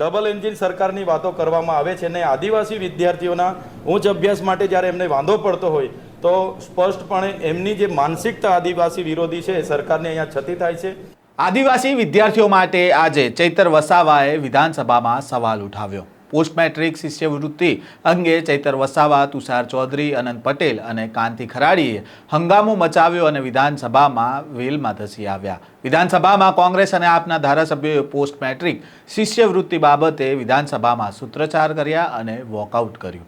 Double engine સરકારની વાતો કરવામાં આવે છે અને આદિવાસી વિદ્યાર્થીઓના ઉચ્ચ અભ્યાસ માટે જ્યારે એમને વાંધો પડતો હોય, તો સ્પષ્ટપણે એમની જે માનસિકતા આદિવાસી વિરોધી છે એ સરકારને અહીંયા છતી થાય છે. આદિવાસી વિદ્યાર્થીઓ માટે આજે ચૈતર વસાવાએ વિધાનસભામાં સવાલ ઉઠાવ્યો. પોસ્ટ મેટ્રિક શિષ્યવૃત્તિ અંગે ચૈતર વસાવા, તુષાર ચૌધરી, અનંત પટેલ અને કાંતિ ખરાડીએ હંગામો મચાવ્યો અને વિધાનસભામાં વેલમાં ધસી આવ્યા. વિધાનસભામાં કોંગ્રેસ અને આપના ધારાસભ્યોએ પોસ્ટ મેટ્રિક શિષ્યવૃત્તિ બાબતે વિધાનસભામાં સૂત્રોચ્ચાર કર્યા અને વોકઆઉટ કર્યું.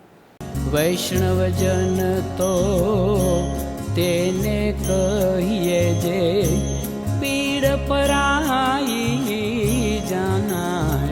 વૈષ્ણવજન તો તેને કહીએ જે પીડ પરાઈ જાનાને રે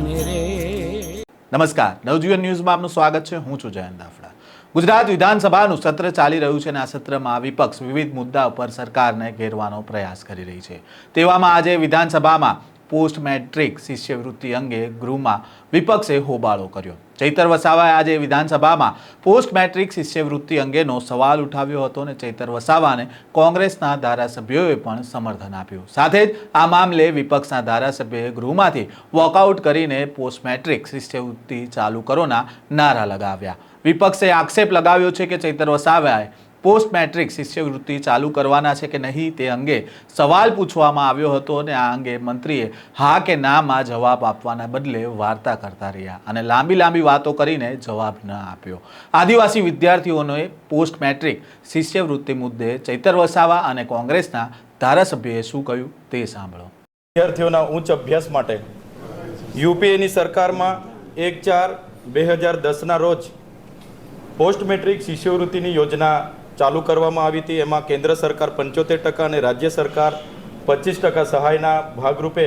નમસ્કાર. નવજીવન ન્યૂઝમાં આપનું સ્વાગત છે. હું છું જયંત દાફડા. ગુજરાત વિધાનસભાનું સત્ર ચાલી રહ્યું છે અને આ સત્રમાં વિપક્ષ વિવિધ મુદ્દા ઉપર સરકારને ઘેરવાનો પ્રયાસ કરી રહી છે. તેવામાં આજે વિધાનસભામાં પોસ્ટ મેટ્રિક શિષ્યવૃત્તિ અંગે ગૃહમાં વિપક્ષે હોબાળો કર્યો. ચૈતર વસાવાએ આજે વિધાનસભામાં પોસ્ટ મેટ્રિક શિષ્યવૃત્તિ અંગેનો સવાલ ઉઠાવ્યો હતો અને ચૈતર વસાવાને કોંગ્રેસના ધારાસભ્યોએ પણ સમર્થન આપ્યું. સાથે જ આ મામલે વિપક્ષના ધારાસભ્યોએ ગૃહમાંથી વોકઆઉટ કરીને પોસ્ટ મેટ્રિક શિષ્યવૃત્તિ ચાલુ કરોના નારા લગાવ્યા. વિપક્ષે આક્ષેપ લગાવ્યો છે કે ચૈતર વસાવાએ પોસ્ટ મેટ્રિક શિષ્યવૃત્તિ ચાલુ કરવાના છે કે નહીં તે અંગે સવાલ પૂછવામાં આવ્યો હતો અને આ અંગે મંત્રીએ હા કે નામાં જવાબ આપવાના બદલે વાર્તા કરતા રહ્યા અને લાંબી લાંબી વાતો કરીને જવાબ ન આપ્યો. આદિવાસી વિદ્યાર્થીઓને પોસ્ટ મેટ્રિક શિષ્યવૃત્તિ મુદ્દે ચૈતર વસાવા અને કોંગ્રેસના ધારાસભ્યએ શું કહ્યું તે સાંભળો. વિદ્યાર્થીઓના ઉચ્ચ અભ્યાસ માટે યુપીએની સરકારમાં એક ચાર બે હજાર દસના રોજ પોસ્ટ મેટ્રિક શિષ્યવૃત્તિની યોજના ચાલુ કરવામાં આવી હતી. એમાં કેન્દ્ર સરકાર પંચોતેર ટકા અને રાજ્ય સરકાર પચીસ ટકા સહાયના ભાગરૂપે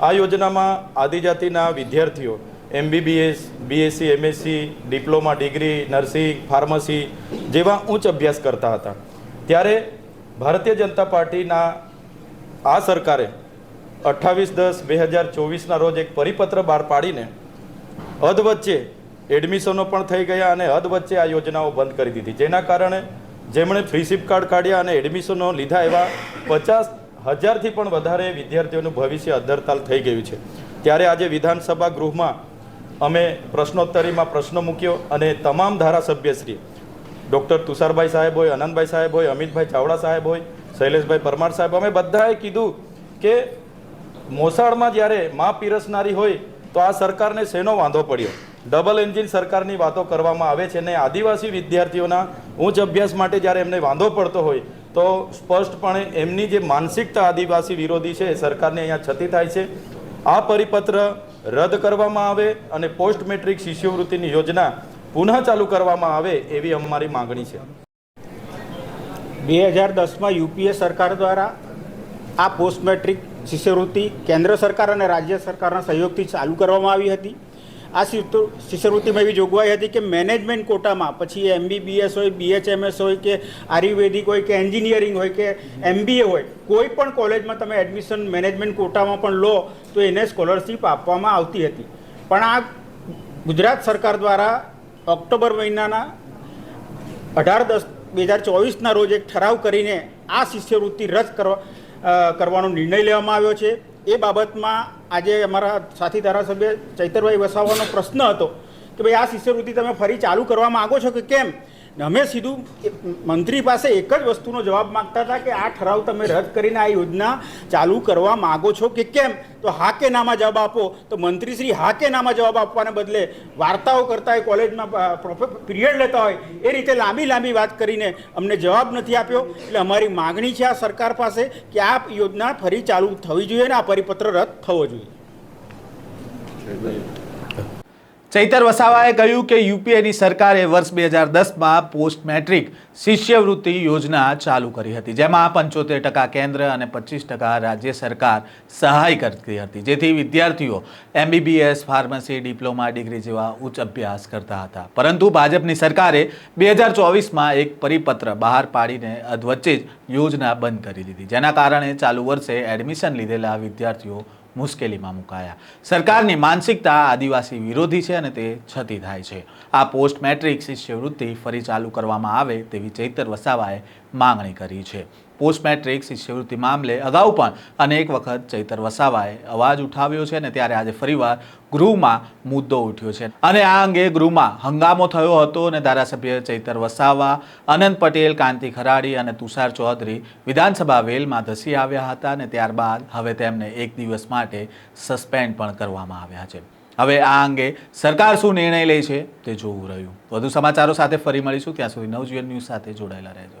આ યોજનામાં આદિજાતિના વિદ્યાર્થીઓ, MBBS, BSc, MSc, diploma, degree, nursing, pharmacy જેવા ઉચ્ચ અભ્યાસ કરતા હતા. ત્યારે ભારતીય જનતા પાર્ટીના આ સરકારે અઠ્ઠાવીસ દસ બે હજાર ચોવીસના રોજ એક પરિપત્ર બહાર પાડીને અધવચ્ચે એડમિશનો પણ થઈ ગયા અને અધવચ્ચે આ યોજનાઓ બંધ કરી દીધી. જેના કારણે જેમણે ફ્રી સિપ કાર્ડ કાઢ્યા અને એડમિશનો લીધા એવા પચાસ હજારથી પણ વધારે વિદ્યાર્થીઓનું ભવિષ્ય અદ્ધરતાલ થઈ ગયું છે. ત્યારે આજે વિધાનસભા ગૃહમાં અમે પ્રશ્નોત્તરીમાં પ્રશ્ન મૂક્યો અને તમામ ધારાસભ્યશ્રી ડૉક્ટર તુષારભાઈ સાહેબ હોય અનંતભાઈ સાહેબ હોય, અમિતભાઈ ચાવડા સાહેબ હોય, શૈલેષભાઈ પરમાર સાહેબ, અમે બધાએ કીધું કે મોસાળમાં જ્યારે મા પીરસનારી હોય તો આ સરકારને શેનો વાંધો પડ્યો? ડબલ એન્જિન સરકારની વાતો કરવામાં આવે છે અને આદિવાસી વિદ્યાર્થીઓના ઉચ્ચ અભ્યાસ માટે જ્યારે એમને વાંધો પડતો હોય, તો સ્પષ્ટપણે એમની જે માનસિકતા આદિવાસી વિરોધી છે એ સરકારને અહીંયા છતી થાય છે. આ પરિપત્ર રદ કરવામાં આવે અને પોસ્ટ મેટ્રિક શિષ્યવૃત્તિની યોજના પુનઃ ચાલુ કરવામાં આવે એવી અમારી માંગણી છે. બે હજાર દસમાં યુપીએ સરકાર દ્વારા આ પોસ્ટ મેટ્રિક શિષ્યવૃત્તિ કેન્દ્ર સરકાર અને રાજ્ય સરકારના સહયોગથી ચાલુ કરવામાં આવી હતી. આ શિષ્યવૃત્તિમાં એવી જોગવાઈ હતી કે મેનેજમેન્ટ કોટામાં, પછી એમબીબીએસ હોય, બીએચએમએસ હોય કે આયુર્વેદિક હોય કે એન્જિનિયરિંગ હોય કે એમબીએ હોય, કોઈ પણ કોલેજમાં તમે એડમિશન મેનેજમેન્ટ કોટામાં પણ લો, તો એને સ્કોલરશિપ આપવામાં આવતી હતી. પણ આ ગુજરાત સરકાર દ્વારા ઓક્ટોબર મહિનાના અઢાર દસ બે હજાર ચોવીસના રોજ એક ઠરાવ કરીને આ શિષ્યવૃત્તિ રદ કરવા કરવાનો નિર્ણય લેવામાં આવ્યો છે. એ બાબતમાં આજે અમારા સાથી ધારાસભ્ય ચૈતરભાઈ વસાવાનો પ્રશ્ન હતો કે ભાઈ આ શિષ્યવૃત્તિ તમે ફરી ચાલુ કરવા માગો છો કે કેમ? અમે સીધું મંત્રી પાસે એક જ વસ્તુનો જવાબ માંગતા હતા કે આ ઠરાવ તમે રદ કરીને આ યોજના ચાલુ કરવા માગો છો કે કેમ? તો હા કે નામાં જવાબ આપો. તો મંત્રીશ્રી હા કે નામાં જવાબ આપવાને બદલે વાર્તાઓ કરતા હોય, કોલેજમાં પીરિયડ લેતા હોય, એ રીતે લાંબી લાંબી વાત કરીને અમને જવાબ નથી આપ્યો. એટલે અમારી માગણી છે આ સરકાર પાસે કે આ યોજના ફરી ચાલુ થવી જોઈએ અને આ પરિપત્ર રદ થવો જોઈએ. ચૈતર વસાવાએ કહ્યું કે યુપીએની સરકારે વર્ષ બે હજાર દસમાં પોસ્ટ મેટ્રિક શિષ્યવૃત્તિ યોજના ચાલુ કરી હતી, જેમાં પંચોતેર ટકા કેન્દ્ર અને પચીસ ટકા રાજ્ય સરકાર સહાય કરતી હતી. જેથી વિદ્યાર્થીઓ એમબીબીએસ, ફાર્મસી, ડિપ્લોમા, ડિગ્રી જેવા ઉચ્ચ અભ્યાસ કરતા હતા. પરંતુ ભાજપની સરકારે બે હજાર ચોવીસમાં એક પરિપત્ર બહાર પાડીને અધવચ્ચે જ યોજના બંધ કરી દીધી, જેના કારણે ચાલુ વર્ષે એડમિશન લીધેલા વિદ્યાર્થીઓ મુશ્કેલીમાં મુકાયા. સરકારની માનસિકતા આદિવાસી વિરોધી છે અને તે છતી થાય છે. આ પોસ્ટ મેટ્રિક શિષ્યવૃત્તિ ફરી ચાલુ કરવામાં આવે તેવી ચૈતર વસાવાએ માંગણી કરી છે. પોસ્ટ મેટ્રિક શિષ્યવૃત્તિ મામલે અગાઉ પણ અનેક વખત ચૈતર વસાવાએ અવાજ ઉઠાવ્યો છે અને ત્યારે આજે ફરીવાર ગૃહમાં મુદ્દો ઉઠ્યો છે. અને આ અંગે ગૃહમાં હંગામો થયો હતો અને ધારાસભ્ય ચૈતર વસાવા, અનંત પટેલ, કાંતિ ખરાડી અને તુષાર ચૌધરી વિધાનસભા વેલમાં ધસી આવ્યા હતા અને ત્યારબાદ હવે તેમને એક દિવસ માટે સસ્પેન્ડ પણ કરવામાં આવ્યા છે. હવે આ અંગે સરકાર શું નિર્ણય લે છે તે જોવું રહ્યું. વધુ સમાચારો સાથે ફરી મળીશું. ત્યાં સુધી નવજીવન ન્યૂઝ સાથે જોડાયેલા રહેજો.